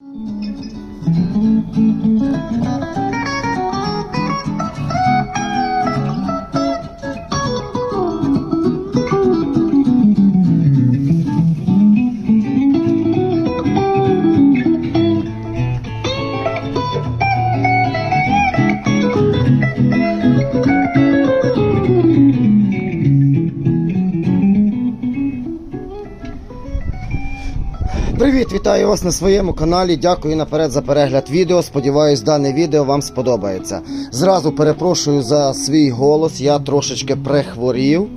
Mm. Привіт, вітаю вас на своєму каналі. Дякую наперед за перегляд відео. Сподіваюсь, дане відео вам сподобається. Зразу перепрошую за свій голос. Я трошечки прихворів.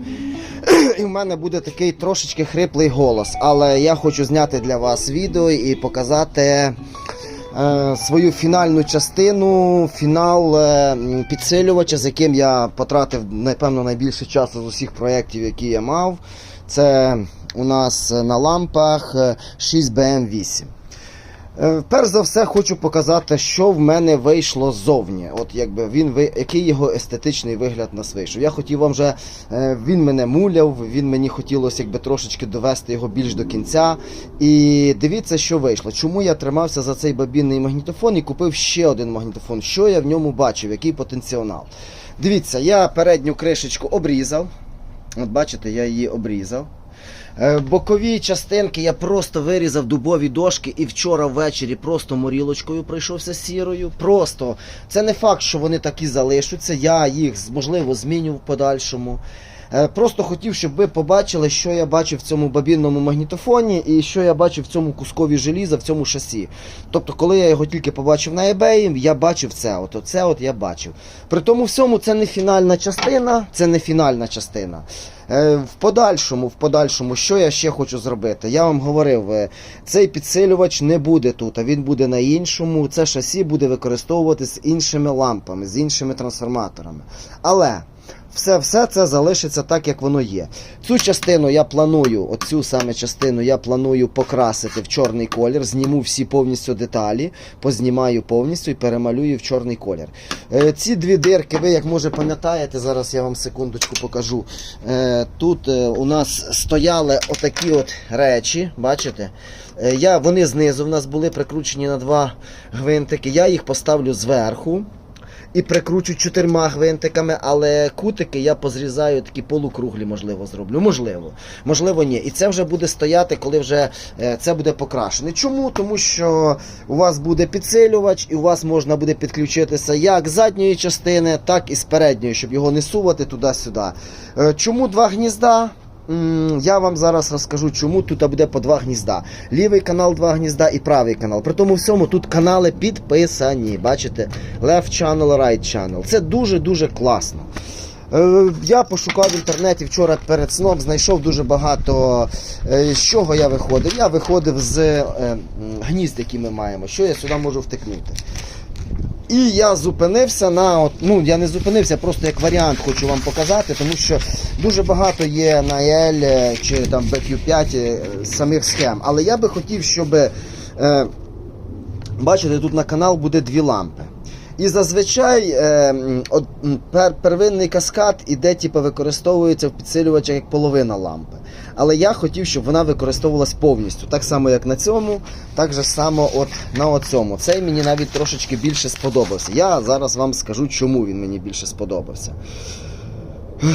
І в мене буде такий трошечки хриплий голос. Але я хочу зняти для вас відео і показати е, свою фінальну частину, фінал е, підсилювача, з яким я потратив, напевно, найбільше часу з усіх проєктів, які я мав. Це у нас на лампах е, 6BM8. Е, Перш за все хочу показати, що в мене вийшло ззовні. От якби він який його естетичний вигляд нас вийшов. Я хотів вам вже е, він мене муляв, він мені хотілося якби трошечки довести його більш до кінця. І дивіться, що вийшло. Чому я тримався за цей бабінний магнітофон і купив ще один магнітофон. Що я в ньому бачив, який потенціонал. Дивіться, я передню кришечку обрізав. От бачите, я її обрізав. Е, Бокові частинки я просто вирізав дубові дошки і вчора ввечері просто морілочкою пройшовся сірою. Просто це не факт, що вони такі залишаться. Я їх можливо зміню в подальшому. Е, Просто хотів, щоб ви побачили, що я бачив в цьому бабінному магнітофоні і що я бачив в цьому кускові желіза, в цьому шасі. Тобто, коли я його тільки побачив на eBay, я бачив це. От оце от я бачив. При тому всьому це не фінальна частина, це не фінальна частина. Е, В подальшому, в подальшому, що я ще хочу зробити? Я вам говорив, е, цей підсилювач не буде тут, а він буде на іншому. Це шасі буде використовуватися з іншими лампами, з іншими трансформаторами. Але все, все це залишиться так, як воно є. Цю частину я планую, оцю саме частину я планую покрасити в чорний колір, зніму всі повністю деталі, познімаю повністю і перемалюю в чорний колір. Е, ці дві дирки, ви як може пам'ятаєте, зараз я вам секундочку покажу. Е, тут е, у нас стояли отакі от речі, бачите? Я, вони знизу в нас були прикручені на два гвинтики. Я їх поставлю зверху і прикручу чотирма гвинтиками, але кутики я позрізаю такі полукруглі, можливо, зроблю. Можливо, можливо, ні. І це вже буде стояти, коли вже е, це буде покрашене. Чому? Тому що у вас буде підсилювач, і у вас можна буде підключитися як задньої частини, так і з передньої, щоб його не сувати туди-сюди. Е, Чому два гнізда? Я вам зараз розкажу, чому тут буде по два гнізда. Лівий канал, два гнізда і правий канал. При тому всьому тут канали підписані. Бачите? Left channel, right channel. Це дуже-дуже класно. Е, Я пошукав в інтернеті вчора перед сном, знайшов дуже багато. е, З чого я виходив? Я виходив з е, гнізд, які ми маємо. Що я сюди можу втикнути? І я зупинився на от, ну я не зупинився, просто як варіант хочу вам показати, тому що дуже багато є на EL е, чи там BQ5 е, самих схем. Але я би хотів, щоб е, бачите, тут на канал буде дві лампи. І зазвичай е, от, пер, первинний каскад іде, типу, використовується в підсилювачах як половина лампи. Але я хотів, щоб вона використовувалась повністю. Так само, як на цьому, так же само от на оцьому. Цей мені навіть трошечки більше сподобався. Я зараз вам скажу, чому він мені більше сподобався.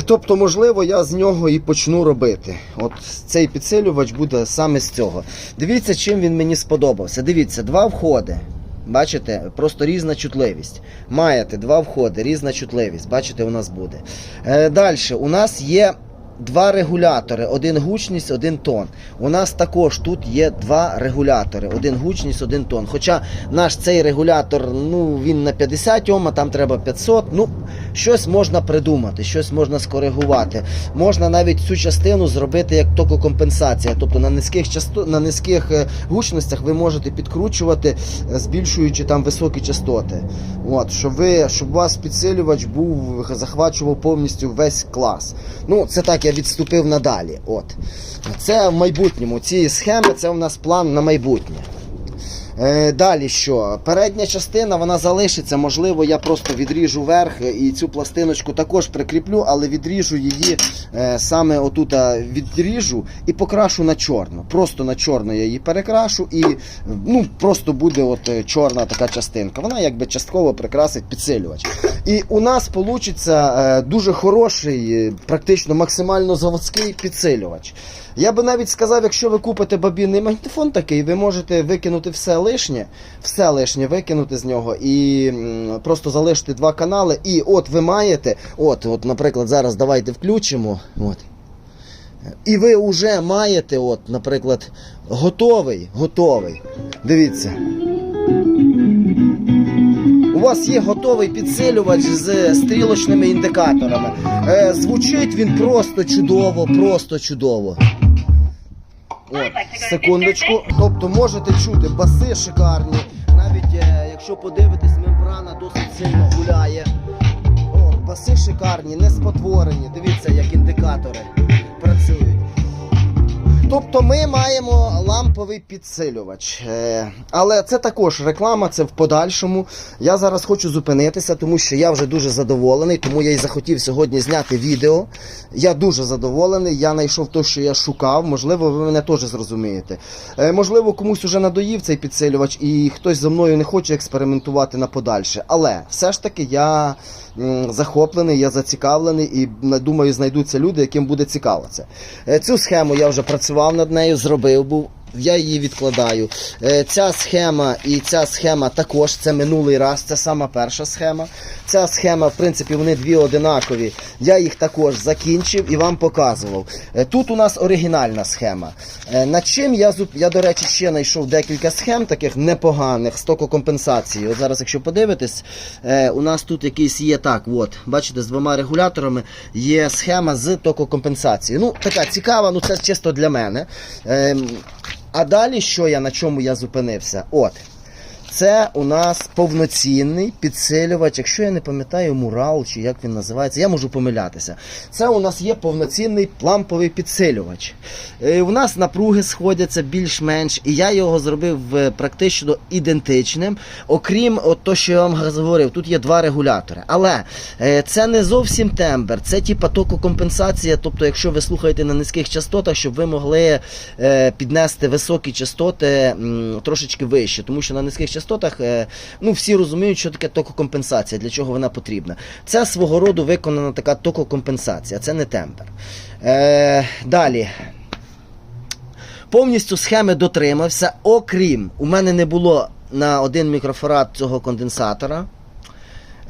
Тобто, можливо, я з нього і почну робити. От цей підсилювач буде саме з цього. Дивіться, чим він мені сподобався. Дивіться, два входи. Бачите, просто різна чутливість. Маєте два входи, різна чутливість. Бачите, у нас буде. Е, Далі, у нас є два регулятори: один гучність, один тон. У нас також тут є два регулятори: один гучність, один тон. Хоча наш цей регулятор, ну він на 50 Ом, а там треба 500. Ну, щось можна придумати, щось можна скоригувати. Можна навіть цю частину зробити як тококомпенсація. Тобто на низьких часто... на низьких е, гучностях ви можете підкручувати, е, збільшуючи там високі частоти. От, щоб ви, щоб у вас підсилювач був, захвачував повністю весь клас. Ну, це так, я відступив надалі. От. Це в майбутньому. Ці схеми це у нас план на майбутнє. Е, далі що? Передня частина вона залишиться. Можливо, я просто відріжу верх і цю пластиночку також прикріплю, але відріжу її е, саме отута відріжу і покрашу на чорно. Просто на чорно я її перекрашу і ну, просто буде от е, чорна така частинка. Вона якби частково прикрасить підсилювач. І у нас вийде дуже хороший, е, практично максимально заводський підсилювач. Я би навіть сказав, якщо ви купите бабінний магнітофон такий, ви можете викинути все лишнє, все лишнє викинути з нього і просто залишити два канали. І от ви маєте, от, от, наприклад, зараз давайте включимо. От. І ви вже маєте, от, наприклад, готовий, готовий. Дивіться. У вас є готовий підсилювач з стрілочними індикаторами. Е, звучить він просто чудово, просто чудово. От, секундочку. Тобто можете чути баси шикарні. Навіть е, якщо подивитись, мембрана досить сильно гуляє. О, баси шикарні, не спотворені. Дивіться, як індикатори працюють. Тобто ми маємо ламповий підсилювач. Е, Але це також реклама, це в подальшому. Я зараз хочу зупинитися, тому що я вже дуже задоволений, тому я і захотів сьогодні зняти відео. Я дуже задоволений, я знайшов те, що я шукав. Можливо, ви мене теж зрозумієте. Е, Можливо, комусь уже надоїв цей підсилювач, і хтось зі мною не хоче експериментувати на подальше. Але все ж таки я захоплений, я зацікавлений і думаю, знайдуться люди, яким буде цікаво це. Е, Цю схему я вже працював над нею, зробив був. Я її відкладаю. Е, Ця схема і ця схема також це минулий раз. Це сама перша схема. Ця схема, в принципі, вони дві одинакові. Я їх також закінчив і вам показував. Е, Тут у нас оригінальна схема. Е, Над чим я я, до речі, ще знайшов декілька схем, таких непоганих з тококомпенсації. От зараз, якщо подивитись, у нас тут якийсь є так. От, бачите, з двома регуляторами є схема з тококомпенсацією. Ну, така цікава, ну це чисто для мене. А далі, що я на чому я зупинився? От. Це у нас повноцінний підсилювач, якщо я не пам'ятаю, мурал чи як він називається, я можу помилятися. Це у нас є повноцінний ламповий підсилювач. Е, У нас напруги сходяться більш-менш, і я його зробив е, практично ідентичним. Окрім от то, що я вам говорив, тут є два регулятори. Але е, це не зовсім тембр, це типа тококомпенсація. Тобто, якщо ви слухаєте на низьких частотах, щоб ви могли піднести високі частоти трошечки вище, тому що на низьких частотах е, ну, всі розуміють, що таке тококомпенсація, для чого вона потрібна. Це свого роду виконана така тококомпенсація, це не темпер. Е, далі. Повністю схеми дотримався, окрім у мене не було на один мікрофарад цього конденсатора.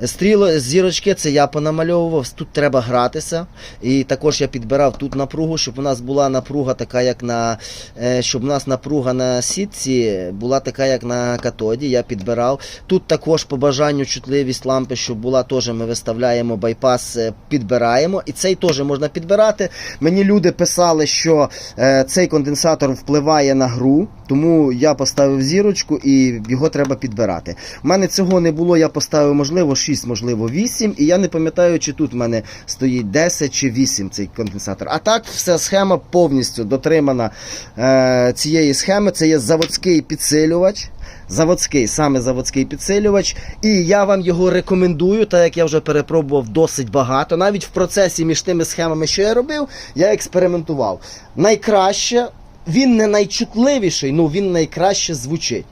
Стріло зірочки це я понамальовував. Тут треба гратися. І також я підбирав тут напругу, щоб у нас була напруга така, як на е, щоб у нас напруга на сітці була така, як на катоді. Я підбирав. Тут також по бажанню чутливість лампи, щоб була теж ми виставляємо байпас, е, підбираємо. І цей теж можна підбирати. Мені люди писали, що е, цей конденсатор впливає на гру, тому я поставив зірочку і його треба підбирати. У мене цього не було, я поставив, можливо, 6, можливо, 8. І я не пам'ятаю, чи тут в мене стоїть 10 чи 8 цей конденсатор. А так, вся схема повністю дотримана е, цієї схеми. Це є заводський підсилювач. Заводський, саме заводський підсилювач, і я вам його рекомендую, так як я вже перепробував досить багато. Навіть в процесі між тими схемами, що я робив, я експериментував. Найкраще, він не найчутливіший, ну він найкраще звучить.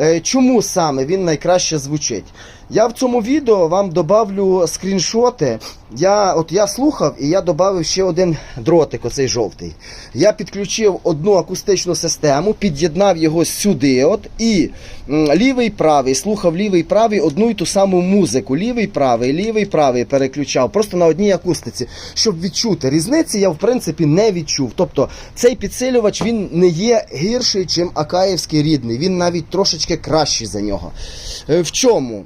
Е, Чому саме він найкраще звучить? Я в цьому відео вам добавлю скріншоти. Я, от я слухав і я додав ще один дротик, оцей жовтий. Я підключив одну акустичну систему, під'єднав його сюди, от, і лівий правий, слухав лівий правий одну й ту саму музику. Лівий правий, лівий правий переключав, просто на одній акустиці. Щоб відчути різниці, я в принципі не відчув. Тобто цей підсилювач він не є гірший, чим Акаївський рідний. Він навіть трошечки кращий за нього. Е, В чому?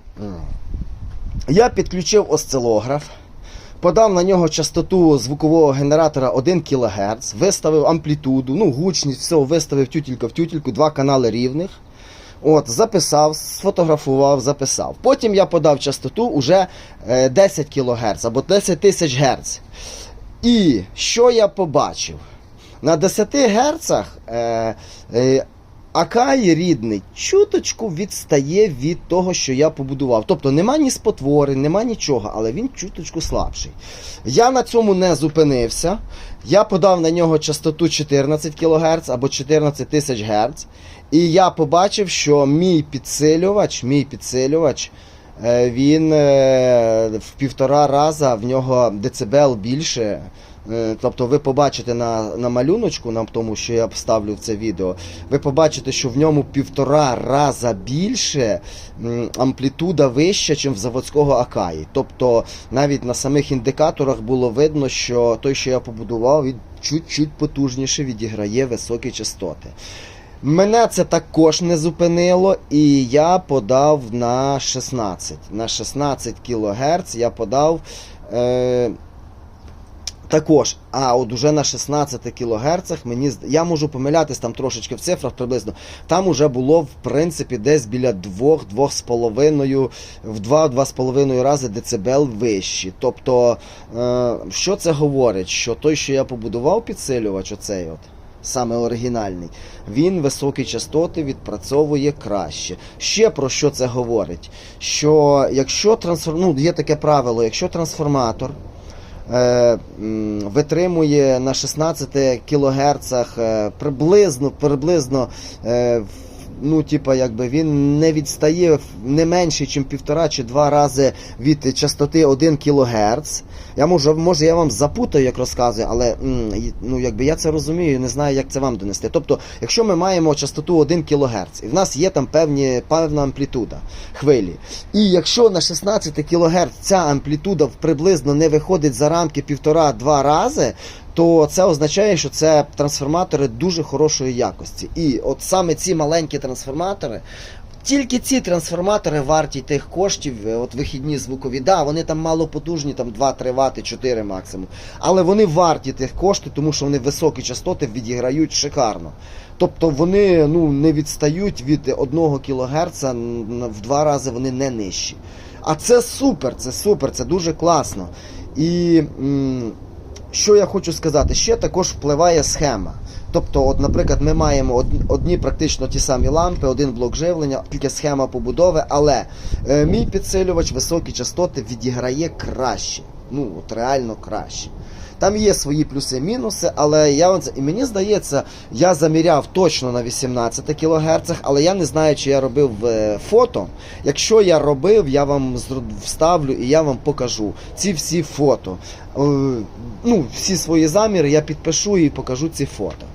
Я підключив осцилограф. Подав на нього частоту звукового генератора 1 кГц, виставив амплітуду, ну, гучність, все, виставив тютілька в тютільку, два канали рівних. От, записав, сфотографував, записав. Потім я подав частоту уже е, 10 кГц або 10 тисяч Гц. І що я побачив? На 10 Гц е, е, Акай рідний чуточку відстає від того, що я побудував. Тобто нема ні спотвори, нема нічого, але він чуточку слабший. Я на цьому не зупинився. Я подав на нього частоту 14 кГц або 14 тисяч Гц. І я побачив, що мій підсилювач, мій підсилювач, е, він е, в півтора раза в нього децибел більше. Е, Тобто ви побачите на, на малюночку, на тому, що я вставлю в це відео, ви побачите, що в ньому півтора раза більше амплітуда вища, ніж в заводського Акаї. Тобто навіть на самих індикаторах було видно, що той, що я побудував, він чуть-чуть потужніше відіграє високі частоти. Мене це також не зупинило, і я подав на 16. На 16 кГц я подав. Е, також, а от уже на 16 кГц мені я можу помилятись там трошечки в цифрах приблизно. Там уже було в принципі десь біля 2-2,5 в 2-2,5 рази децибел вищі. Тобто, е, що це говорить? Що той, що я побудував підсилювач, оцей от. Саме оригінальний, він високі частоти відпрацьовує краще. Ще про що це говорить? Що якщо трансформ... ну, є таке правило, якщо трансформатор витримує на 16 кГц е, приблизно, приблизно е, ну, типа, якби він не відстає не менше, ніж півтора чи два рази від частоти 1 кГц. Я можу, може, я вам запутаю, як розказую, але ну, якби я це розумію, не знаю, як це вам донести. Тобто, якщо ми маємо частоту 1 кГц, і в нас є там певні, певна амплітуда хвилі. І якщо на 16 кГц ця амплітуда приблизно не виходить за рамки півтора-два рази, то це означає, що це трансформатори дуже хорошої якості. І от саме ці маленькі трансформатори. Тільки ці трансформатори варті тих коштів, е, от вихідні звукові, да, вони там мало потужні, там 2-3 Вт, 4 максимум. Але вони варті тих коштів, тому що вони високі частоти відіграють шикарно. Тобто вони ну, не відстають від 1 кГц, в два рази вони не нижчі. А це супер, це супер, це дуже класно. І що я хочу сказати, ще також впливає схема. Тобто, от, наприклад, ми маємо одні практично ті самі лампи, один блок живлення, тільки схема побудови, але е, мій підсилювач високі частоти відіграє краще. Ну, от реально краще. Там є свої плюси-мінуси, але я вам і мені здається, я заміряв точно на 18 кГц, але я не знаю, чи я робив е, фото. Якщо я робив, я вам вставлю і я вам покажу ці всі фото. Е, Ну, всі свої заміри я підпишу і покажу ці фото.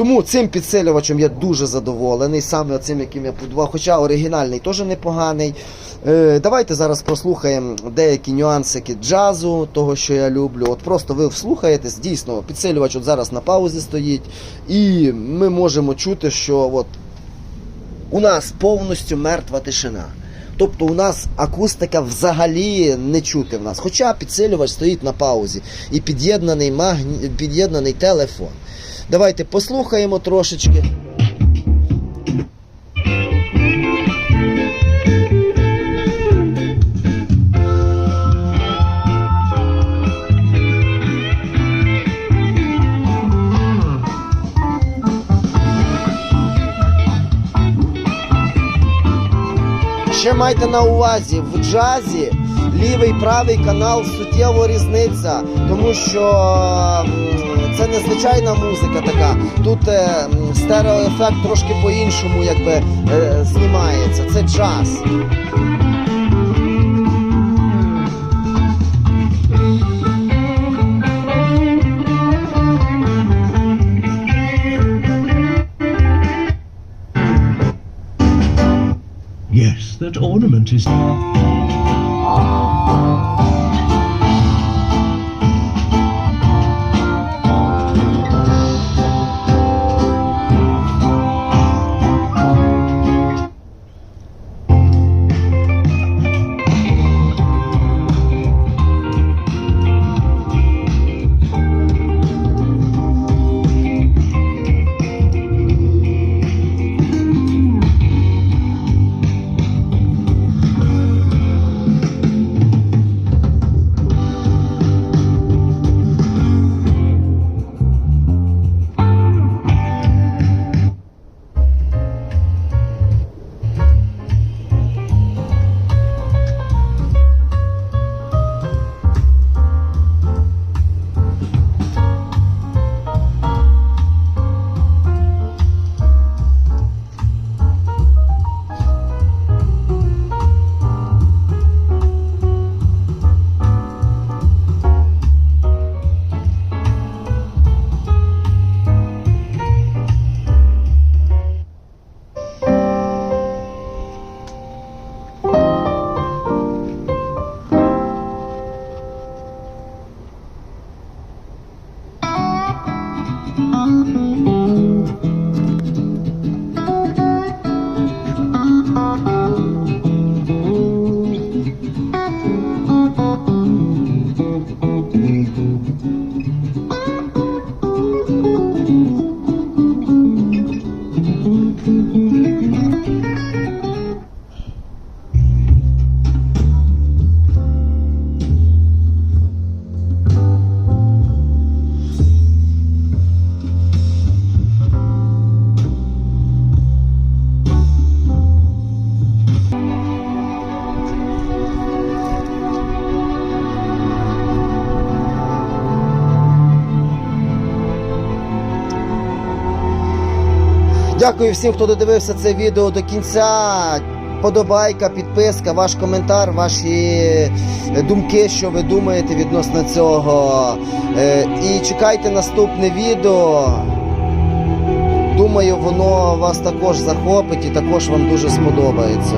Тому цим підсилювачем я дуже задоволений, саме цим, яким я будував, хоча оригінальний теж непоганий. Е, давайте зараз прослухаємо деякі нюансики джазу, того, що я люблю. От просто ви вслухаєтесь, дійсно, підсилювач от зараз на паузі стоїть, і ми можемо чути, що от у нас повністю мертва тишина. Тобто у нас акустика взагалі не чути в нас. Хоча підсилювач стоїть на паузі і під'єднаний магні... під'єднаний телефон. Давайте послухаємо трошечки. Ще майте на увазі, в джазі лівий правий канал суттєво різниця, тому що це незвичайна музика така. Тут е, стереоефект трошки по-іншому якби е, знімається. Це джаз. Yes, that ornament is. Oh. Дякую всім, хто додивився це відео до кінця. Подобайка, підписка, ваш коментар, ваші е, думки, що ви думаєте відносно цього. Е, І чекайте наступне відео. Думаю, воно вас також захопить і також вам дуже сподобається.